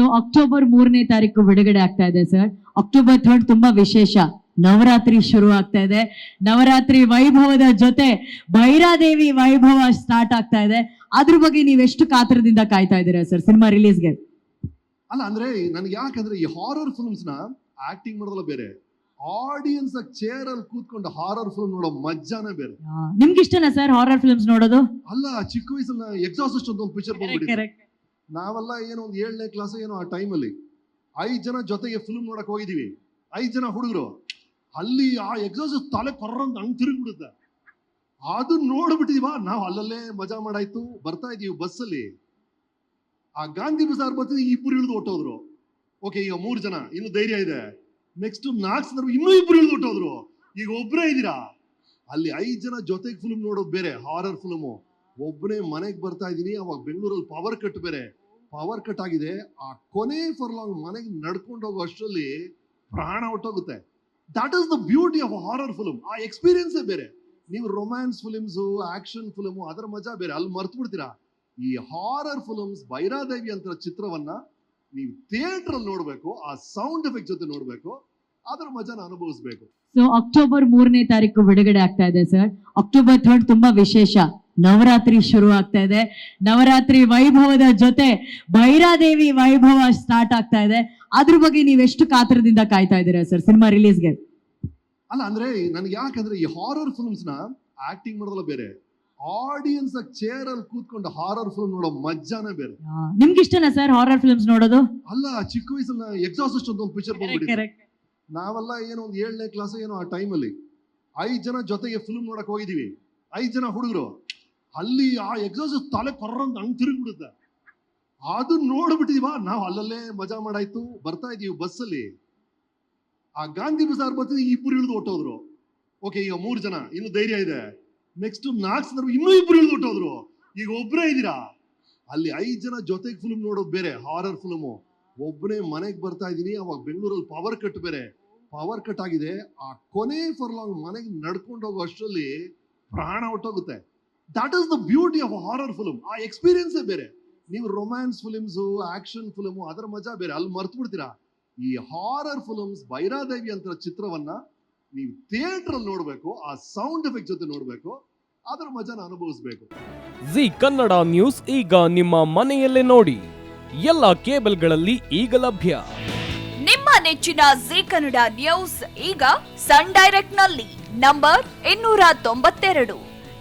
So October ಮೂರನೇ ತಾರೀಕು ಬಿಡುಗಡೆ ಆಗ್ತಾ ಇದೆ ಸರ್ ಅಕ್ಟೋಬರ್ ಥರ್ಡ್ ತುಂಬಾ ವಿಶೇಷ. ನವರಾತ್ರಿ ಶುರು ಆಗ್ತಾ ಇದೆ. ನವರಾತ್ರಿ ವೈಭವದ ಜೊತೆ ಭೈರಾದೇವಿ ವೈಭವ ಸ್ಟಾರ್ಟ್ ಆಗ್ತಾ ಇದೆ. ಅದ್ರ ಬಗ್ಗೆ ನೀವು ಎಷ್ಟು ಕಾತರದಿಂದ ಕಾಯ್ತಾ ಇದ್ದೀರಾ ಸರ್ ಸಿನಿಮಾ ರಿಲೀಸ್ಗೆ ಅಲ್ಲ ಅಂದ್ರೆ ನನ್ಗೆ ಯಾಕಂದ್ರೆ ಈ ಹಾರರ್ ಫಿಲ್ಮ್ಸ್ನ ಆಕ್ಟಿಂಗ್ ಮಾಡೋದಲ್ಲ ಬೇರೆ. ಆಡಿಯನ್ಸ್ ಚೇರ್ ಅಲ್ಲಿ ಕೂತ್ಕೊಂಡು ಹಾರರ್ ಫಿಲ್ಮ್ ನೋಡೋ ಮಜ್ಜಾನೇ ಬೇರೆ. ನಿಮ್ಗೆ ಇಷ್ಟನಾ ಸರ್ ಹಾರರ್ ಫಿಲ್ಮ್ಸ್ ನೋಡೋದು? ಅಲ್ಲ ಚಿಕ್ಕ ವಯಸ್ಸಲ್ಲಿ ಎಕ್ಸಾಸ್ಟ್ ಅಂತ ಒಂದು ಪಿಕ್ಚರ್ ನಾವೆಲ್ಲ ಏನೋ ಒಂದು ಏಳನೇ ಕ್ಲಾಸ್ ಏನೋ ಆ ಟೈಮಲ್ಲಿ ಐದು ಜನ ಜೊತೆಗೆ ಫಿಲ್ಮ್ ನೋಡಕ್ಕೆ ಹೋಗಿದೀವಿ ಐದು ಜನ ಹುಡುಗರು. ಅಲ್ಲಿ ಆ ಎಕ್ಸಾಸ್ ತಲೆ ಕೊರ್ರಂತ ಹಂಗ್ ತಿರುಗಿಬಿಡುತ್ತೆ. ಅದು ನೋಡ್ಬಿಟ್ಟಿದೀವ. ನಾವು ಅಲ್ಲಲ್ಲೇ ಮಜಾ ಮಾಡಾಯ್ತು. ಬರ್ತಾ ಇದೀವಿ ಬಸ್ಸಲ್ಲಿ ಆ ಗಾಂಧಿ ಬಜಾರ್ ಬರ್ತಿದ್ವಿ ಇಬ್ಬರು ಇಳಿದು ಹೊಟ್ಟೋದ್ರು ಓಕೆ ಈಗ ಮೂರು ಜನ. ಇನ್ನು ಧೈರ್ಯ ಇದೆ. ನೆಕ್ಸ್ಟ್ ನಾಲ್ಕು ಸಂದರ್ಭ ಇನ್ನೂ ಇಬ್ಬರು ಇಳಿದು ಹೊಟ್ಟೋದ್ರು ಈಗ ಒಬ್ಬರೇ ಇದ್ದೀರಾ? ಅಲ್ಲಿ ಐದು ಜನ ಜೊತೆಗೆ ಫಿಲ್ಮ್ ನೋಡೋದು ಬೇರೆ. ಹಾರರ್ ಫಿಲ್ಮು ಒಬ್ಬನೇ ಮನೆಗೆ ಬರ್ತಾ ಇದ್ದೀನಿ ಅವಾಗ ಬೆಂಗಳೂರಲ್ಲಿ ಪವರ್ ಕಟ್ ಬೇರೆ. ಪವರ್ ಕಟ್ ಆಗಿದೆ, ಆ ಕೊನೆ ಫರ್ ಲಾಂಗ್ ಮನೆಗೆ ನಡ್ಕೊಂಡು ಹೋಗೋ ಅಷ್ಟರಲ್ಲಿ ಪ್ರಾಣ ಹೊಟ್ಟೋಗುತ್ತೆ. That is the beauty of horror film ಆ ಎಕ್ಸ್ಪೀರಿಯನ್ಸೇ ಬೇರೆ. ನೀವು ರೊಮ್ಯಾನ್ಸ್ ಫಿಲಿಮ್ಸು ಆಕ್ಷನ್ ಫಿಲಮು ಅದರ ಮಜಾ ಬೇರೆ. ಅಲ್ಲಿ ಮರ್ತು ಬಿಡ್ತೀರಾ ಈ ಹಾರರ್ ಫಿಲಮ್ಸ್ ಭೈರಾದೇವಿ ಅಂತ ಚಿತ್ರವನ್ನ ನೀವು ಥಿಯೇಟರ್ ಅಲ್ಲಿ ನೋಡ್ಬೇಕು, ಆ ಸೌಂಡ್ ಎಫೆಕ್ಟ್ ಜೊತೆ ನೋಡ್ಬೇಕು, ಅದರ ಮಜಾನ ಅನುಭವಿಸ್ಬೇಕು. ಸೊ ಅಕ್ಟೋಬರ್ ಮೂರನೇ ತಾರೀಕು ಬಿಡುಗಡೆ ಆಗ್ತಾ ಇದೆ ಸರ್ ಅಕ್ಟೋಬರ್ ಥರ್ಡ್ ತುಂಬಾ ವಿಶೇಷ. ನವರಾತ್ರಿ ಶುರು ಆಗ್ತಾ ಇದೆ. ನವರಾತ್ರಿ ವೈಭವದ ಜೊತೆ ಭೈರಾದೇವಿ ವೈಭವ ಸ್ಟಾರ್ಟ್ ಆಗ್ತಾ ಇದೆ. ಅದ್ರ ಬಗ್ಗೆ ನೀವು ಎಷ್ಟು ಕಾತರದಿಂದ ಕಾಯ್ತಾ ಇದ್ದೀರಾ ಸರ್ ಸಿನಿಮಾ ರಿಲೀಸ್ಗೆ ಅಲ್ಲ ಅಂದ್ರೆ ನನ್ಗೆ ಯಾಕಂದ್ರೆ ಈ ಹಾರರ್ ಫಿಲ್ಮ್ಸ್ನ ಆಕ್ಟಿಂಗ್ ಮಾಡೋದಲ್ಲ ಬೇರೆ. ಆಡಿಯನ್ಸ್ ಚೇರ್ ಅಲ್ಲಿ ಕೂತ್ಕೊಂಡು ಹಾರರ್ ಫಿಲ್ಮ್ ನೋಡೋ ಮಜ್ಜಾನೇ ಬೇರೆ. ನಿಮ್ಗೆ ಇಷ್ಟನಾ ಸರ್ ಹಾರರ್ ಫಿಲ್ಮ್ಸ್ ನೋಡೋದು? ಅಲ್ಲ ಚಿಕ್ಕ ವಯಸ್ಸಲ್ಲಿ ಎಕ್ಸಾಸ್ಟ್ ಅಂತ ಒಂದು ಪಿಕ್ಚರ್ ಬಂದ್ಬಿಟ್ಟಿದೆ. ನಾವೆಲ್ಲ ಏನೋ ಒಂದು ಏಳನೇ ಕ್ಲಾಸ್ ಏನೋ ಆ ಟೈಮಲ್ಲಿ ಐದ್ ಜನ ಜೊತೆಗೆ ಫಿಲ್ಮ್ ನೋಡಕ್ ಹೋಗಿದೀವಿ ಐದ್ ಜನ ಹುಡುಗರು. ಅಲ್ಲಿ ಆ ಎಕ್ಸಾಸ್ಟ್ ತಲೆ ಕೊರ್ರಂತ ಹಂಗ್ ತಿರುಗಿಬಿಡುತ್ತೆ. ಅದು ನೋಡ್ಬಿಟ್ಟಿದೀವ, ನಾವು ಅಲ್ಲಲ್ಲೇ ಮಜಾ ಮಾಡಾಯ್ತು, ಬರ್ತಾ ಇದೀವಿ ಬಸ್ಸಲ್ಲಿ ಆ ಗಾಂಧಿ ಬಜಾರ್ ಬರ್ತಿದ್ವಿ ಇಬ್ರು ಇಳಿದು ಹೊಟ್ಟೋದ್ರು ಓಕೆ ಈಗ ಮೂರು ಜನ, ಇನ್ನು ಧೈರ್ಯ ಇದೆ. ನೆಕ್ಸ್ಟ್ ನಾಲ್ಕು ಸಂದರ್ಭ ಇನ್ನೂ ಇಬ್ರು ಇಳಿದು ಹೊಟ್ಟೋದ್ರು ಈಗ ಒಬ್ಬರೇ ಇದ್ದೀರಾ? ಅಲ್ಲಿ ಐದು ಜನ ಜೊತೆಗೆ ಫಿಲ್ಮ್ ನೋಡೋದು ಬೇರೆ ಹಾರರ್ ಫಿಲ್ಮು ಒಬ್ಬನೇ ಮನೆಗೆ ಬರ್ತಾ ಇದ್ದೀನಿ ಅವಾಗ ಬೆಂಗಳೂರಲ್ಲಿ ಪವರ್ ಕಟ್ ಬೇರೆ. ಪವರ್ ಕಟ್ ಆಗಿದೆ, ಆ ಕೊನೆ ಫರ್ಲಾಂಗ್ ಮನೆಗೆ ನಡ್ಕೊಂಡು ಹೋಗೋ ಅಷ್ಟರಲ್ಲಿ ಪ್ರಾಣ ಹೊಟ್ಟೋಗುತ್ತೆ. That is the beauty of horror film ಆ ಎಕ್ಸ್ಪೀರಿಯನ್ಸೇ ಬೇರೆ. ನೀವು ರೊಮ್ಯಾನ್ಸ್ ಫಿಲಿಮ್ಸು ಆಕ್ಷನ್ ಫಿಲಮು ಅದರ ಮಜಾ ಬೇರೆ. ಅಲ್ಲಿ ಮರ್ತು ಬಿಡ್ತೀರಾ ಈ ಹಾರರ್ ಫಿಲಮ್ಸ್ ಭೈರಾದೇವಿ ಅಂತ ಚಿತ್ರವನ್ನ ನೀವು ಥಿಯೇಟ್ರಲ್ಲಿ ನೋಡಬೇಕು ನೋಡ್ಬೇಕು ಆ ಸೌಂಡ್ ಎಫೆಕ್ಟ್ ಜೊತೆ ನೋಡಬೇಕು ಅದರ ಮಜಾನ ಅನುಭವಿಸ್ಬೇಕು. ಜಿ ಕನ್ನಡ ನ್ಯೂಸ್ ಈಗ ನಿಮ್ಮ ಮನೆಯಲ್ಲೇ ನೋಡಿ. ಎಲ್ಲ ಕೇಬಲ್ಗಳಲ್ಲಿ ಈಗ ಲಭ್ಯ. ನಿಮ್ಮ ನೆಚ್ಚಿನ ಜಿ ಕನ್ನಡ ನ್ಯೂಸ್ ಈಗ ಸನ್ ಡೈರೆಕ್ಟ್ನಲ್ಲಿ ನಂಬರ್ ಇನ್ನೂರ ತೊಂಬತ್ತೆರಡು.